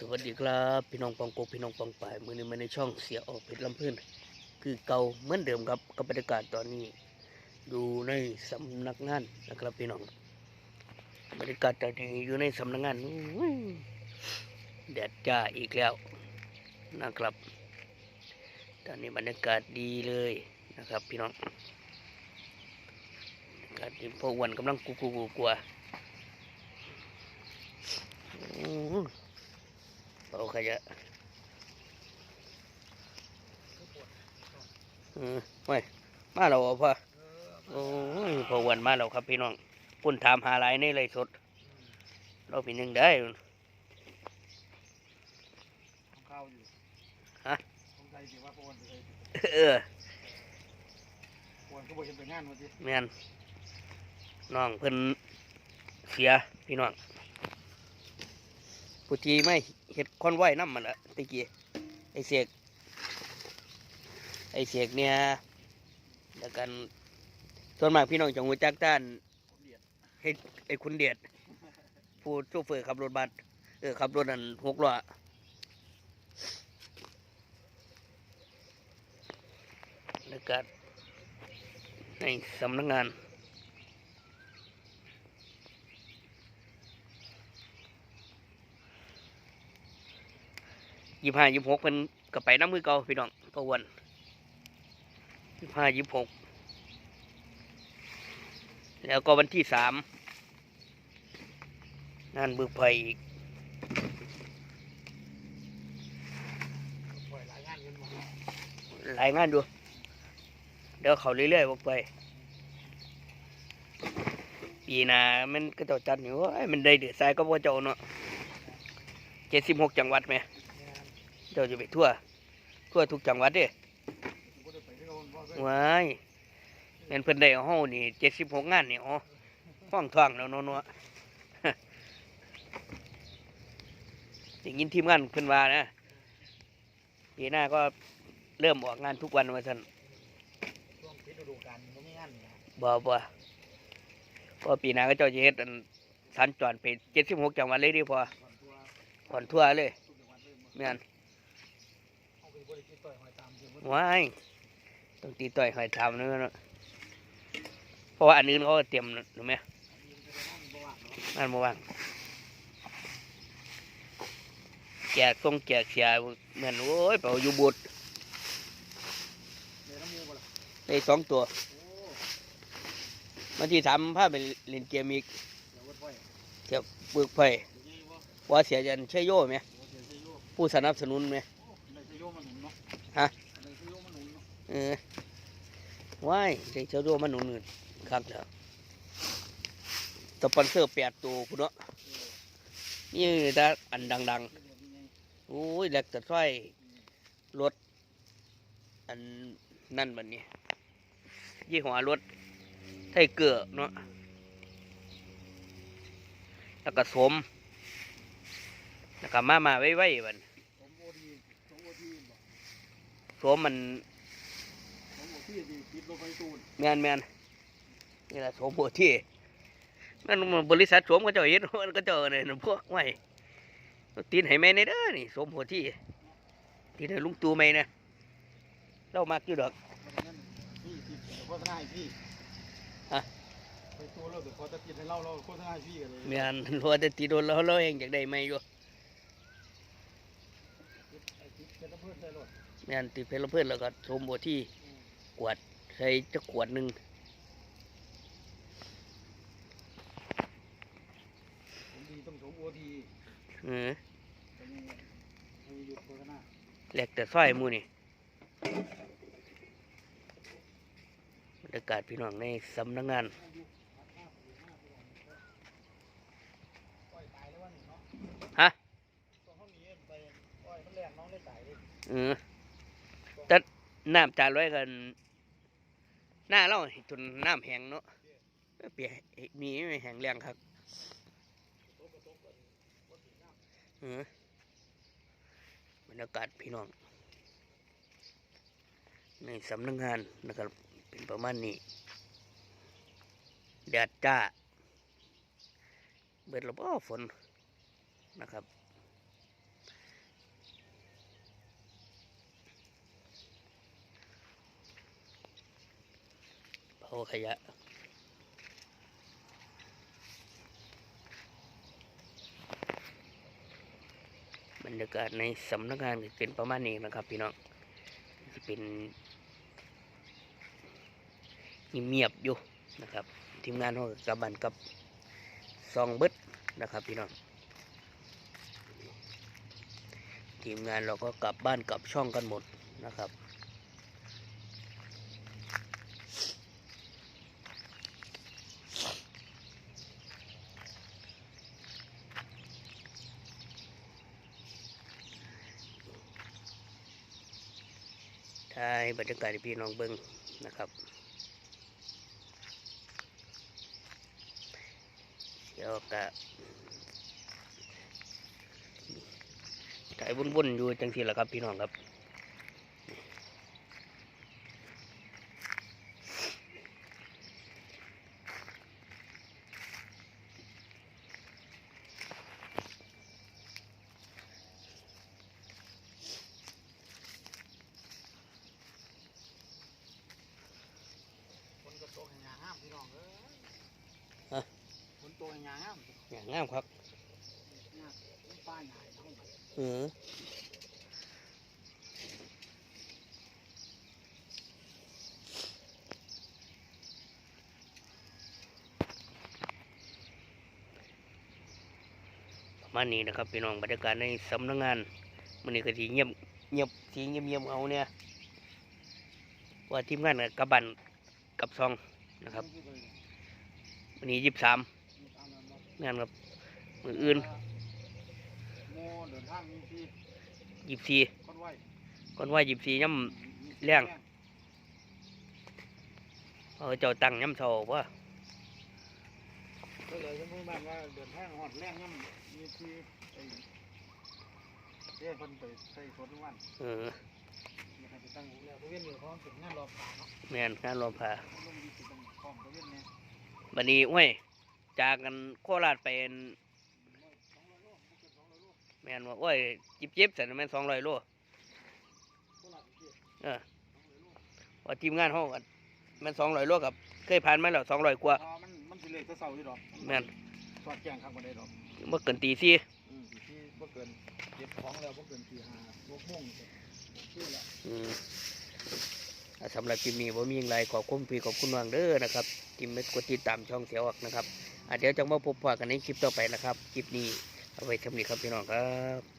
สวัสดีครับพี่น้องปองโกพี่น้องปองป่ายมือนี้มาในช่องเสียออกเพชรลำพื้นคือเก่าเหมือนเดิมครับกับบรรยากาศตอนนี้อยู่ในสำนักงานนะครับพี่น้องบรรยากาศตอนนี้อยู่ในสำนักงานแดดจ้าอีกแล้วนะครับ ตอนนี้บรรยากาศดีเลยนะครับ พี่น้องบรรยากาศดีพวกวันกำลังกูกูกูกลัวอหือ เป่าขยะเออไม่มาเราเอาพ่อโอ้ยพอวันมาแล้วครับพี่น้องปุ่นถามหาหลายในเลยสด เราเป็นยังได้ของข้าวอยู่ฮะของไทยสิว่าโอนไปเลยเออโอนก็บ่เห็นไปงานมาสิแม่นน้องเพิ่นเสียพี่น้องผู้ที่ไม่ เห็ดคอนไหวน้ำมันละตะกี้ไอเสกไอเสกเนี่ยแล้วกันส่วนมากพี่น้องจังหวัดจักต้านเดียดไอคุณเดียดผู้โชเฟอร์ขับรถบัสเออขับรถนั่นหกล้อแล้วก็ในสำนักงาน ยี่ห้ายี่หกเป็นก็ไปน้ำมือเก่าพี่น้องก็วันยี่ห้ายี่หกแล้วก็วันที่สามงานบึกไผ่อีกปล่อยหลายงานเงินมาหลายงานดู เดี๋ยวเขาเรื่อยๆบอกไป ปีนามันก็จ้าจัดอยู่มันได้เดือดทรายก็พ่เจ้าเนาะเจ็ดสิบหกจังหวัดไหม เจ้าจะไปทั่ว ทั่วทุกจังหวัดเด้บ่ไว้ายเงินเพิ่นได้เอาเฮานี่เจ็ดสิบหกงานนี่อ๋อห้องทองแล้วเนาะเนาะยินทีมงานเพิ่นว่านะปีหน้าก็เริ่มออกงานทุกวันว่าซั่นช่วงปิดฤดูกาลบ่านบ่บ่พราะปีหน้าก็เจ้าจะเฮ็ดอันสัญจรไปเจ็ดสิบหกจังหวัดเลยดิพอผ่อนทั่วเลยทุกจังหวัดเลยบ่แม่น ว้ายต้องตีต่อยหอยทำเนาะเพราะว่าอันอื่นเขาเตรียมรู้ไหมอันนี้มันจะได้บ่ว่างเนาะนั่นบ่ว่างแจกส่งแจกเสียเหมือนโอ้ยเป่าอยู่บุตรเดี๋ยวน้ำมูบ่ล่ะได้สองตัวโอ้วันที่สามพาไปเลนเกมอีกเดี๋ยววัดไว้เที่ยวปึกไผ่เดี๋ยว่าเสียจันใช่โย่ไหมผู้สนับสนุนไหม เนาะเออว้ายได้เจ้าโย่มันหนุนเงินครับแล้วสปอนเซอร์แปดตัวพุ่นเนาะนี่ถ้าอันดังเดี๋ยวนี้ไงๆโอ้ยแลกแต่ถ้อยรถ อันนั่นบันนี้ ยี่ห้อรถไทเกอเนาะแล้วก็สมแล้วก็มามาไว้ไว้บันสมโอดีสมโอ ทีบ่สมมันสมโอทีดีปิดลงไปตูนแมนแมนนี่แหละสมหัวที่นั่นมันบริษัทสมก็เจ้าเห็นมันก็เจ้าเนี่ยพวกไว้ตีนให้แม่ในเด้อนี่สมหัวที่ตีนให้ลุงตูไม่นะเล่ามากอยู่ดอกเพราะฉะนั้นพี่ติดเดี๋ยวโฆษณาให้พี่ฮะไปตัวเราเดี๋ยวพอจะติดให้เราเราโฆษณาให้พี่กันเลยแมนรัวแต่ตีโดนเราเราเองอยากได้ไม่อยู่ไอ้ติดเป็นตะเพื่อนใส่รถแมนตีเพลเพื่อนแล้วก็สมหัวที่ กวด ใส่จะขวดหนึ่งผมดีต้องสมโอทีเออตรงนี้ให้หยุดโฆษณาแหลกแต่สร้อยหมูนี่บรรยากาศพี่น้องในสำนักงานปล่อยตายแล้ววะนี่เนาะฮะตัวห้องนี้ไปปล่อยมันแรงน้องได้ตายเลยเออแต่น้ำจานร้อยกัน หน้าเราจนน้ำแห้งเนาะเปียมีไม่แห้งแรงครับบรรยากาศพี่น้อง ในสำนักงานนะครับ เป็นประมาณนี้แดดจ้า เบิดระบ่ฝนนะครับ อขยะ บรรยากาศในสำนักงานเป็นประมาณนี้นะครับ พี่น้องจะเป็นเงียบๆอยู่นะครับ ทีมงานเขากลับบันกับซองเบิดนะครับ พี่น้องทีมงานเราก็กลับบ้านกลับช่องกันหมดนะครับ ถ่ายบรรยากาศพี่น้องเบิ้งนะครับ เดี๋ยวกะถ่ายวนๆอยู่จังสีแหละครับพี่น้องครับ ฝนก็ตกให้งามพี่น้องเอ้ย ฮะ ฝนตกให้งาม อย่างงามครับงามป้ายหายเข้ามาเออประมาณนี้นะครับพี่น้องบรรยากาศในสำนักงานมันนี้ก็สีเงียบเงียบสีเงียบเงียบๆเอาเนี่ยว่าทีมงานกับกระบันกับซองนะครับวันนี้ยี่สิบสาม งานกับมืออื่นโมเดินทางยี่สิบสี่คนไหวก่อนว่ายี่สิบสี่ย่ำเลี้ยงเอาเจ้าตังย่ำเท่าว่าก็เลยจะพูดบ้านว่าเดินทางหอดแรงย่ำมีที่ไอ้คนไปใส่สวนทุกวันเออนะครับไปตั้งหูแล้วเวียนอยู่เพราะมันงานรอผ่าเนาะแม่นงานรวมพาลงดีสิต้องพร้อมไปเวียนเนี่ยบันนี้ห้ย จากกันโคราชไปอั่นสองร้อยโลไม่เกินสองร้อยโลแม่นว่าโอ้ยจิบจิบๆสันแม่นสองร้อยโลโคราชอีกทีเออสองร้อยโลว่าทีมงานห้องกันแม่นสองร้อยโลกับเคยผ่านมาแล้วสองร้อยกว่าอ๋อมันมันสิเลยแตะเสาอยู่ดอกแม่นสอดแจ้งข้างบันไดดอกเมื่อเกินตีสี่อืมที่บ่เกินเก็บของแล้วบ่เกินที่ห้าหกโมงชื่อแล้วอืมอ่าสำหรับคลิปนี้ผมมีอย่างไรขอบคุณพี่ขอบคุณวางเด้อนะครับที่ไม่กดติดตามช่องเสียวออกนะครับอะ เดี๋ยวจะมาพบกันในคลิปต่อไปนะครับ คลิปนี้เอาไว้ทำนี้ครับพี่น้องครับ